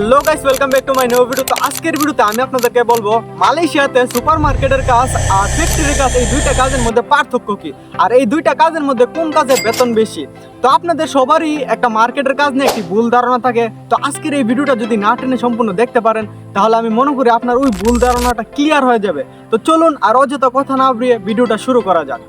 Hello guys welcome back to my new video তো আজকের ভিডিওতে আমি আপনাদেরকে বলব, মালয়েশিয়াতে সুপার মার্কেটের কাজ আর ফ্যাক্টরির কাজ, এই দুইটা কাজের মধ্যে পার্থক্য কি? আর এই দুইটা কাজের মধ্যে কোন কাজে বেতন বেশি? তো আপনাদের সবারই একটা মার্কেটের কাজ নিয়ে একটি ভুল ধারণা থাকে। তো আজকের এই ভিডিওটা যদি না টেনে সম্পূর্ণ দেখতে পারেন, তাহলে আমি মনে করি আপনার ওই ভুল ধারণাটা ক্লিয়ার হয়ে যাবে। তো চলুন আর অযথা কথা না বাড়িয়ে ভিডিওটা শুরু করা যাক।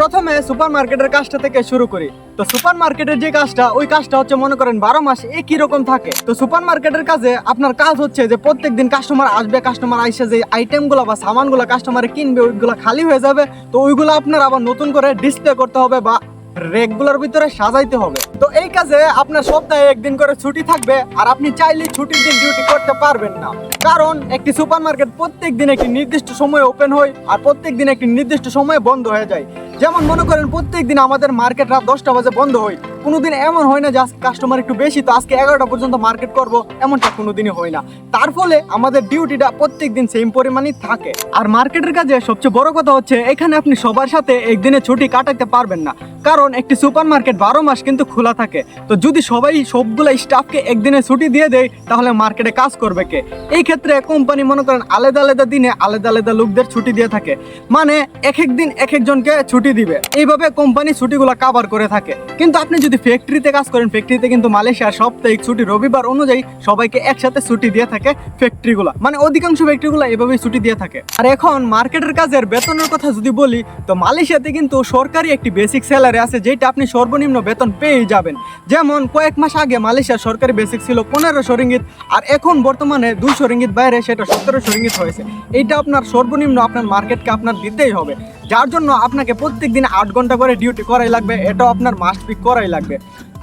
প্রথমে সুপার মার্কেটের কাজটা থেকে শুরু করি। তো সুপার মার্কেটের যে কাজটা, ওই কাজটা হচ্ছে মনে করেন বারো মাস একই রকম থাকে। তো সুপার মার্কেটের কাজে আপনার কাজ হচ্ছে যে প্রত্যেক দিন কাস্টমার আসবে কাস্টমার আইসে যে আইটেমগুলো বা সামানগুলো কাস্টমারে কিনবে, ওইগুলো খালি হয়ে যাবে। তো ওইগুলো আপনার আবার নতুন করে ডিসপ্লে করতে হবে বা রেকগুলোর ভিতরে সাজাইতে হবে। তো এই কাজে আপনার সপ্তাহে একদিন করে ছুটি থাকবে আর আপনি চাইলে ছুটির দিন ডিউটি করতে পারবেন না। কারণ একটি সুপার মার্কেট প্রত্যেক দিন একটি নির্দিষ্ট সময়ে ওপেন হয় আর প্রত্যেক দিন একটি নির্দিষ্ট সময়ে বন্ধ হয়ে যায়। যেমন মনে করেন প্রত্যেক দিন আমাদের মার্কেট রাত দশটা বাজে বন্ধ হয়। কোনোদিন এমন হয় না যে আজকে কাস্টমার একটু বেশি, তো আজকে এগারোটা পর্যন্ত মার্কেট করব, এমনটা কোনোদিনই হয় না। তার ফলে আমাদের ডিউটিটা প্রত্যেক দিন সেম পরিমাণই থাকে। আর মার্কেটের কাজে সবচেয়ে বড় কথা হচ্ছে, এখানে আপনি সবার সাথে একদিনে ছুটি কাটাতে পারবেন না। কারণ একটি সুপার মার্কেট বারো মাস কিন্তু খোলা থাকে। তো যদি সবাই সবগুলো স্টাফকে একদিনে ছুটি দিয়ে দেয়, তাহলে মার্কেটে কাজ করবে কে? এই ক্ষেত্রে কোম্পানি মনে করেন আলাদা আলাদা দিনে আলাদা আলাদা লোকদের ছুটি দিয়ে থাকে। মানে এক এক দিন এক একজনকে ছুটি দিবে। এইভাবে কোম্পানি ছুটিগুলো কাভার করে থাকে। কিন্তু আপনি যদি ফ্যাক্টরিতে কাজ করেন ফ্যাক্টরিতে কিন্তু মালয়েশিয়ার সাপ্তাহিক ছুটি রবিবার অনুযায়ী সবাইকে একসাথে ছুটি দিয়ে থাকে ফ্যাক্টরিগুলো মানে অধিকাংশ ফ্যাক্টরিগুলো এভাবেই ছুটি দিয়ে থাকে। আর এখন মার্কেটের কাজের বেতনের কথা যদি বলি, তো মালয়েশিয়াতে কিন্তু সরকারি একটি বেসিক স্যালারি আছে যেটা আপনি সর্বনিম্ন বেতন পেয়ে যাবেন। যেমন কয়েক মাস আগে মালয়েশিয়ার সরকারি বেসিক ছিল পনেরোশো রিঙ্গিত, আর এখন বর্তমানে দুশো রিঙ্গিত বাইরে সেটা সতেরো রিঙ্গিত হয়েছে। এইটা আপনার সর্বনিম্ন আপনার মার্কেটকে আপনার দিতেই হবে। যার জন্য আপনাকে প্রত্যেক দিন আট ঘণ্টা করে ডিউটি করাই লাগবে, এটাও আপনার মাস্ট পিক করাই লাগবে।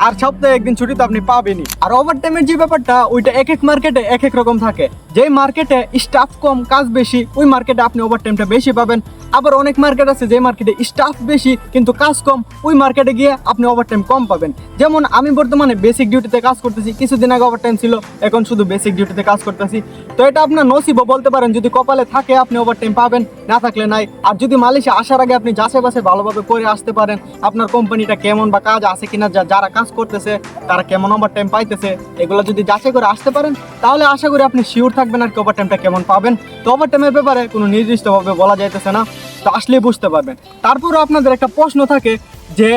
আর সপ্তাহে একদিন ছুটি তো আপনি পাবেনই। আর ওভার টাইমের যে ব্যাপারটা, ওইটা এক এক মার্কেটে এক এক রকম থাকে। যেই মার্কেটে স্টাফ কম, কাজ বেশি, ওই মার্কেটে আপনি ওভার টাইমটা বেশি পাবেন। আবার অনেক মার্কেট আছে যে মার্কেটে স্টাফ বেশি, কিন্তু কাজ কম, ওই মার্কেটে গিয়ে আপনি ওভার টাইম কম পাবেন। যেমন আমি বর্তমানে বেসিক ডিউটিতে কাজ করতেছি, কিছুদিন আগে ওভার টাইম ছিল, এখন শুধু বেসিক ডিউটিতে কাজ করতেছি। তো এটা আপনার নসিবও বলতে পারেন, যদি কপালে থাকে আপনি ওভার টাইম পাবেন, না থাকলে নাই। আর যদি মালয়েশিয়া আসার আগে আপনি যাচাই বাসে ভালোভাবে করে আসতে পারেন, আপনার কোম্পানিটা কেমন বা কাজ আছে কিনা যারা কাজ করতেছে, তারা কেমন ওভার টাইম পাইতেছে, এগুলো যদি যাচাই করে আসতে পারেন, তাহলে আশা করি আপনি শিওর থাকবেন আর কি ওভার টাইমটা কেমন পাবেন। তো ওভার টাইমের ব্যাপারে কোনো নির্দিষ্টভাবে বলা যাইতেছে না, তো আসলেই বুঝতে পারবেন। তারপরও আপনাদের একটা প্রশ্ন থাকে যে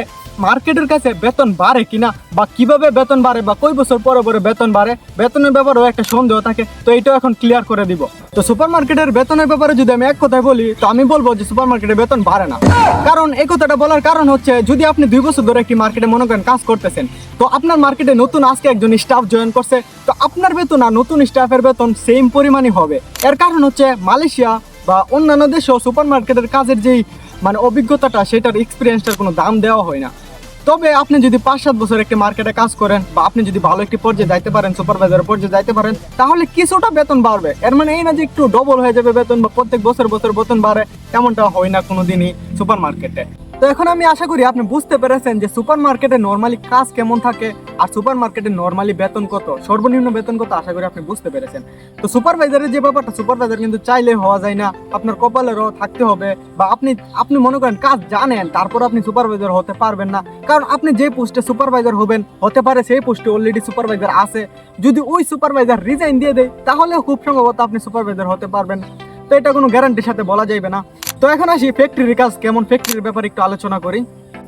মার্কেটের কাছে বেতন বাড়ে কিনা বা কীভাবে বেতন বাড়ে বা কই বছর পরে পরে বেতন বাড়ে, বেতনের ব্যাপারেও একটা সন্দেহ থাকে, তো এইটাও এখন ক্লিয়ার করে দিব। তো সুপার মার্কেটের বেতনের ব্যাপারে যদি আমি এক কথায় বলি, তো আমি বলব যে সুপার মার্কেটের বেতন বাড়ে না। কারণ এই কথাটা বলার কারণ হচ্ছে, যদি আপনি দুই বছর ধরে একটি মার্কেটে মনে করেন কাজ করতেছেন, তো আপনার মার্কেটে নতুন আজকে একজন স্টাফ জয়েন করছে, তো আপনার বেতন আর নতুন স্টাফের বেতন সেম পরিমাণই হবে। এর কারণ হচ্ছে মালয়েশিয়া বা অন্যান্য দেশেও সুপার মার্কেটের কাজের যেই মানে অভিজ্ঞতাটা, সেটার এক্সপিরিয়েন্সটার কোনো দাম দেওয়া হয় না। তবে আপনি যদি পাঁচ সাত বছর একটি মার্কেটে কাজ করেন বা আপনি যদি ভালো একটি পর্যায়ে যাইতে পারেন সুপারভাইজার পর্যায়ে যাইতে পারেন, তাহলে কিছুটা বেতন বাড়বে। এর মানে এই না যে একটু ডবল হয়ে যাবে বেতন বা প্রত্যেক বছর বছর বেতন বাড়ে, তেমনটা হয় না কোনোদিনই সুপার মার্কেটে তো এখন আমি আশা করি আপনি বুঝতে পেরেছেন যে সুপার মার্কেটে নর্মালি কাজ কেমন থাকে আর সুপার মার্কেটে নর্মালি বেতন কত? সর্বনিম্ন বেতন কত? আশা করি আপনি বুঝতে পেরেছেন। তো সুপারভাইজারের যে ব্যাপারটা সুপারভাইজার কিন্তু চাইলে হওয়া যায় না। আপনার কপালেরও থাকতে হবে বা আপনি আপনি মনে করেন কাজ জানেন, তারপর আপনি সুপারভাইজার হতে পারবেন না। কারণ আপনি যে পোস্টে সুপারভাইজার হবেন, হতে পারে সেই পোস্টে অলরেডি সুপারভাইজার আছে। যদি ওই সুপারভাইজার রিজাইন দিয়ে দেয়, তাহলে খুব সম্ভবত আপনি সুপারভাইজার হতে পারবেন তো এটা কোনো গ্যারান্টির সাথে বলা যাবে না। তো এখন আসি ফ্যাক্টরির কাজ, কেমন ফ্যাক্টরির ব্যাপারে একটু আলোচনা করি।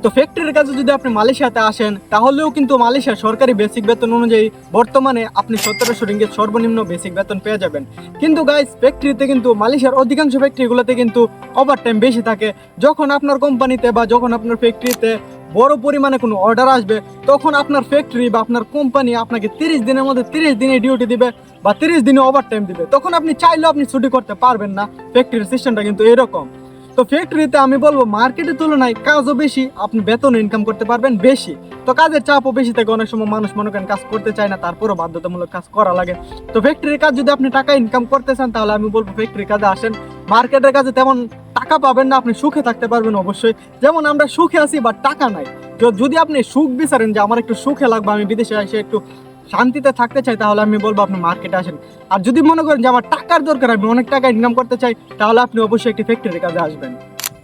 তো ফ্যাক্টরির কাজে যদি আপনি মালয়েশিয়াতে আসেন, তাহলেও কিন্তু মালয়েশিয়ার সরকারি বেসিক বেতন অনুযায়ী বর্তমানে আপনি সতেরোশো রিঙ্গিত সর্বনিম্ন বেসিক বেতন পেয়ে যাবেন। কিন্তু গাইস ফ্যাক্টরিতে কিন্তু মালয়েশিয়ার অধিকাংশ ফ্যাক্টরিগুলোতে কিন্তু ওভার টাইম বেশি থাকে। যখন আপনার কোম্পানিতে বা যখন আপনার ফ্যাক্টরিতে বড় পরিমাণে কোনো অর্ডার আসবে, তখন আপনার ফ্যাক্টরি বা আপনার কোম্পানি আপনাকে তিরিশ দিনের মধ্যে তিরিশ দিনে ডিউটি দিবে বা তিরিশ দিনে ওভার টাইম দিবে। তখন আপনি চাইলেও আপনি ছুটি করতে পারবেন না। ফ্যাক্টরির সিস্টেমটা কিন্তু এরকম। তো ফ্যাক্টরিতে আমি বলব মার্কেটের তুলনায় কাজও বেশি, আপনি বেতন ইনকাম করতে পারবেন বেশি। তো কাজের চাপও বেশি থাকে অনেক সময় মানুষ মনে করেন কাজ করতে চায় না, তারপরও বাধ্যতামূলক কাজ করা লাগে। তো ফ্যাক্টরির কাজ যদি আপনি টাকা ইনকাম করতে চান, তাহলে আমি বলব ফ্যাক্টরির কাজে আসেন। মার্কেটের কাজে তেমন টাকা পাবেন না, আপনি সুখে থাকতে পারবেন অবশ্যই। যেমন আমরা সুখে আছি বা টাকা নাই। তো যদি আপনি সুখ বিচারেন যে, আমার একটু সুখে লাগবে, আমি বিদেশে এসে একটু শান্তিতে থাকতে চাই, তাহলে আমি বলব আপনি মার্কেটে আসেন। আর যদি মনে করেন যে আমার টাকার দরকার, আমি অনেক টাকা ইনকাম করতে চাই, তাহলে আপনি অবশ্যই একটি ফ্যাক্টরির কাজে আসবেন।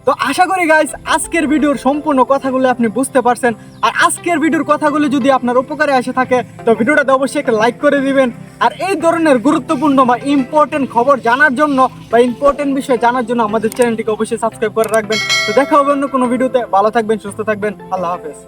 তো আশা করি গাইস আজকের ভিডিওর সম্পূর্ণ কথাগুলো আপনি বুঝতে পারছেন। আর আজকের ভিডিওর কথাগুলো যদি আপনার উপকারে আসে থাকে, তো ভিডিওটাতে অবশ্যই একটা লাইক করে দিবেন। আর এই ধরনের গুরুত্বপূর্ণ বা ইম্পর্টেন্ট খবর জানার জন্য বা ইম্পর্টেন্ট বিষয় জানার জন্য আমাদের চ্যানেলটিকে অবশ্যই সাবস্ক্রাইব করে রাখবেন। তো দেখা হবে অন্য কোনো ভিডিওতে ভালো থাকবেন, সুস্থ থাকবেন। আল্লাহ হাফেজ।